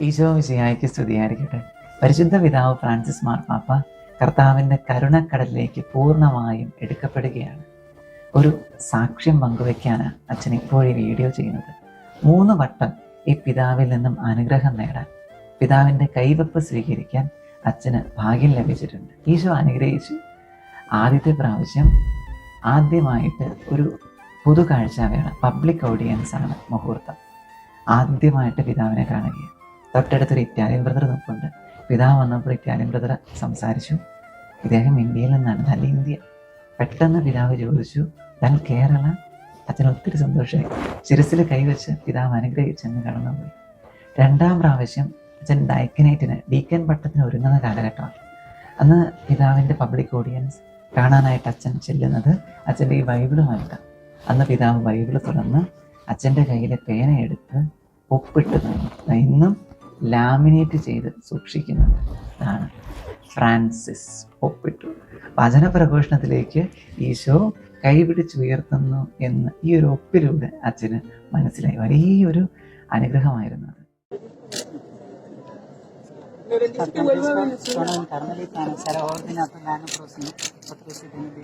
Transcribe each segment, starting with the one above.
ഈശോ വിജയായിക്ക് സ്തുതിയായിരിക്കട്ടെ. പരിശുദ്ധ പിതാവ് ഫ്രാൻസിസ് മാർപ്പാപ്പ കർത്താവിന്റെ കരുണക്കടലിലേക്ക് പൂർണമായും എടുക്കപ്പെടുകയാണ്. ഒരു സാക്ഷ്യം പങ്കുവയ്ക്കാനാണ് അച്ഛൻ ഇപ്പോഴീ വീഡിയോ ചെയ്യുന്നത്. മൂന്ന് വട്ടം ഈ പിതാവിൽ നിന്നും അനുഗ്രഹം നേടാൻ പിതാവിന്റെ കൈവപ്പ് സ്വീകരിക്കാൻ അച്ഛന് ഭാഗ്യം ലഭിച്ചിട്ടുണ്ട്. ഈശോ അനുഗ്രഹിച്ചു. ആദ്യത്തെ പ്രാവശ്യം ആദ്യമായിട്ട് ഒരു പൊതു വേണം. പബ്ലിക് ഓഡിയൻസ് ആണ് മുഹൂർത്തം. ആദ്യമായിട്ട് പിതാവിനെ കാണുകയാണ്. തൊട്ടടുത്തൊരു ഇറ്റാലിയൻ ബ്രദർ നിൽപ്പുണ്ട് പിതാവ് വന്നപ്പോൾ ഇറ്റാലിയൻ ബ്രദർ സംസാരിച്ചു. ഇദ്ദേഹം ഇന്ത്യയിൽ നിന്നാണ് നല്ല ഇന്ത്യ. പെട്ടെന്ന് പിതാവ് ചോദിച്ചു താൻ കേരള അച്ഛൻ ഒത്തിരി സന്തോഷമായി. ശിരസിൽ കൈവച്ച് പിതാവ് അനുഗ്രഹിച്ചെന്ന് കടന്നുപോയി. രണ്ടാം പ്രാവശ്യം അച്ഛൻ ഡയക്കനേറ്റിന് ഡീക്കൻ പട്ടത്തിന് ഒരുങ്ങുന്ന കാലഘട്ടമാണ്. അന്ന് പിതാവിന്റെ പബ്ലിക് ഓഡിയൻസ് കാണാനായിട്ട് അച്ഛൻ ചെല്ലുന്നത് അച്ഛന്റെ ഈ ബൈബിളുമായിട്ടാണ്. അന്ന് പിതാവ് ബൈബിൾ തുറന്ന് അച്ഛന്റെ കയ്യിലെ പേനയെടുത്ത് ഒപ്പിട്ട് ഇന്നും ലാമിനേറ്റ് ചെയ്ത് സൂക്ഷിക്കുന്നുണ്ട് അതാണ് ഫ്രാൻസിസ് ഒപ്പിട്ടു വചന പ്രഘോഷണത്തിലേക്ക് ഈശോ കൈപിടിച്ചുയർത്തുന്നു എന്ന് ഈ ഒരു ഒപ്പിലൂടെ അച്ഛന് മനസ്സിലായി വലിയൊരു അനുഗ്രഹമായിരുന്നു അത് Le bendición vuelva a Venezuela. Sono in Carmelitano, sarà ordinato l'anno prossimo, 4 settembre.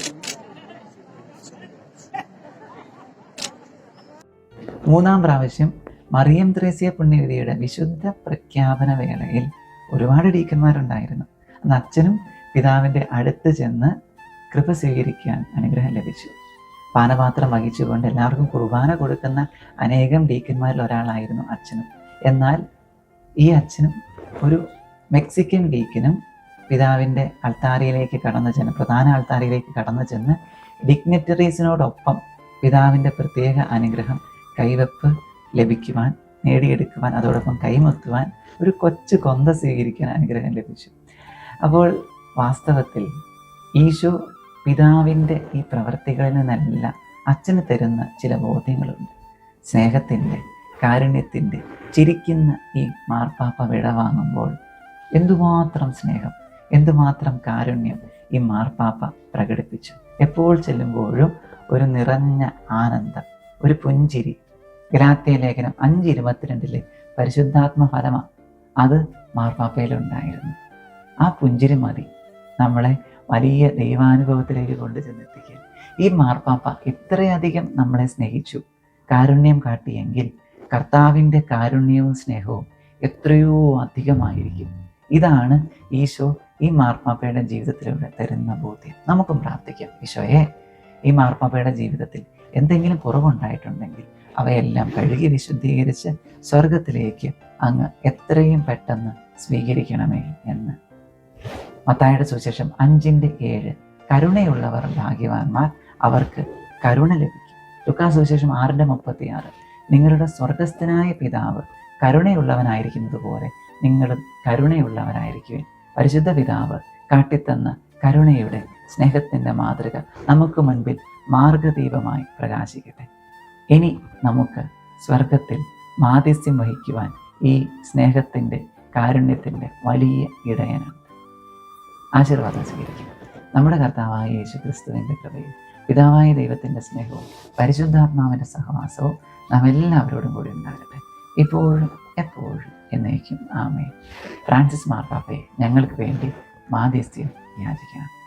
മൂന്നാം പ്രാവശ്യം മറിയം ത്രേസ്യ പുണ്യവതിയുടെ വിശുദ്ധ പ്രഖ്യാപന വേളയിൽ ഒരുപാട് ഡീക്കന്മാരുണ്ടായിരുന്നു. അന്ന് അച്ഛനും പിതാവിന്റെ അടുത്ത് ചെന്ന് കൃപ സ്വീകരിക്കാൻ അനുഗ്രഹം ലഭിച്ചു. പാനപാത്രം വഹിച്ചുകൊണ്ട് എല്ലാവർക്കും കുർബാന കൊടുക്കുന്ന അനേകം ഡീക്കന്മാരിൽ ഒരാളായിരുന്നു അച്ഛനും. എന്നാൽ ഈ അച്ഛനും ഒരു മെക്സിക്കൻ ഡീക്കനും പിതാവിന്റെ അൾത്താരയിലേക്ക് കടന്നു ചെന്ന് പ്രധാന അൾത്താരയിലേക്ക് കടന്നു ചെന്ന് ഡിഗ്നറ്ററീസിനോടൊപ്പം പിതാവിന്റെ പ്രത്യേക അനുഗ്രഹം കൈവെപ്പ് ലഭിക്കുവാൻ നേടിയെടുക്കുവാൻ അതോടൊപ്പം കൈമുത്തുവാൻ ഒരു കൊച്ചു കൊന്ത സ്വീകരിക്കാൻ അനുഗ്രഹം ലഭിച്ചു. അപ്പോൾ വാസ്തവത്തിൽ ഈശോ പിതാവിന്റെ ഈ പ്രവർത്തികളിൽ നിന്നല്ല അച്ഛന് തരുന്ന ചില ബോധ്യങ്ങളുണ്ട്. സ്നേഹത്തിന്റെ കാരുണ്യത്തിന്റെ ചിരിക്കുന്ന ഈ മാർപ്പാപ്പ വിട വാങ്ങുമ്പോൾ എന്തുമാത്രം സ്നേഹം എന്തുമാത്രം കാരുണ്യം ഈ മാർപ്പാപ്പ പ്രകടിപ്പിച്ചു. എപ്പോൾ ചെല്ലുമ്പോഴും ഒരു നിറഞ്ഞ ആനന്ദം ഒരു പുഞ്ചിരി ഗലാത്യ ലേഖനം അഞ്ച് ഇരുപത്തിരണ്ടിലെ പരിശുദ്ധാത്മഫലമ അത് മാർപ്പാപ്പയിലുണ്ടായിരുന്നു. ആ പുഞ്ചിരി മതി നമ്മളെ വലിയ ദൈവാനുഭവത്തിലേക്ക് കൊണ്ടു ചെന്നെത്തിക്കുക ഈ മാർപ്പാപ്പ ഇത്രയധികം നമ്മളെ സ്നേഹിച്ചു. കാരുണ്യം കാട്ടിയെങ്കിൽ കർത്താവിന്റെ കാരുണ്യവും സ്നേഹവും എത്രയോ അധികമായിരിക്കും. ഇതാണ് ഈശോ ഈ മാർപ്പാപ്പയുടെ ജീവിതത്തിലൂടെ തരുന്ന ബോധ്യം. നമുക്കും പ്രാർത്ഥിക്കാം. ഈശോയെ ഈ മാർപ്പാപ്പയുടെ ജീവിതത്തിൽ എന്തെങ്കിലും കുറവുണ്ടായിട്ടുണ്ടെങ്കിൽ അവയെല്ലാം കഴുകി വിശുദ്ധീകരിച്ച് സ്വർഗത്തിലേക്ക് അങ്ങ് എത്രയും പെട്ടെന്ന് സ്വീകരിക്കണമേ എന്ന്. മത്തായുടെ സുവിശേഷം അഞ്ചിന്റെ ഏഴ്. കരുണയുള്ളവർ ഭാഗ്യവാന്മാർ അവർക്ക് കരുണ ലഭിക്കും. ലുക്കാ സുവിശേഷം ആറിന്റെ മുപ്പത്തി ആറ് നിങ്ങളുടെ സ്വർഗസ്ഥനായ പിതാവ് കരുണയുള്ളവനായിരിക്കുന്നത് പോലെ നിങ്ങളും കരുണയുള്ളവരായിരിക്കുവിൻ. പരിശുദ്ധ പിതാവ് കാട്ടിത്തന്ന കരുണയുടെ സ്നേഹത്തിന്റെ മാതൃക നമുക്ക് മുൻപിൽ മാർഗദീപമായി പ്രകാശിക്കട്ടെ. ഇനി നമുക്ക് സ്വർഗത്തിൽ മാധ്യസ്ഥ്യം വഹിക്കുവാൻ ഈ സ്നേഹത്തിന്റെ കാരുണ്യത്തിന്റെ വലിയ ഇടയനുണ്ട് ആശീർവാദം സ്വീകരിക്കുക നമ്മുടെ കർത്താവായ യേശു ക്രിസ്തുവിന്റെ കൃപയും പിതാവായ ദൈവത്തിന്റെ സ്നേഹവും പരിശുദ്ധാത്മാവിന്റെ സഹവാസവും നാം എല്ലാവരോടും കൂടി ഉണ്ടാകട്ടെ. ഇപ്പോഴും എപ്പോഴും എന്നേക്കും. ആമേ ഫ്രാൻസിസ് മാർപ്പാപ്പയെ ഞങ്ങൾക്ക് വേണ്ടി മാധ്യസ്ഥ്യം യാചിക്കണം.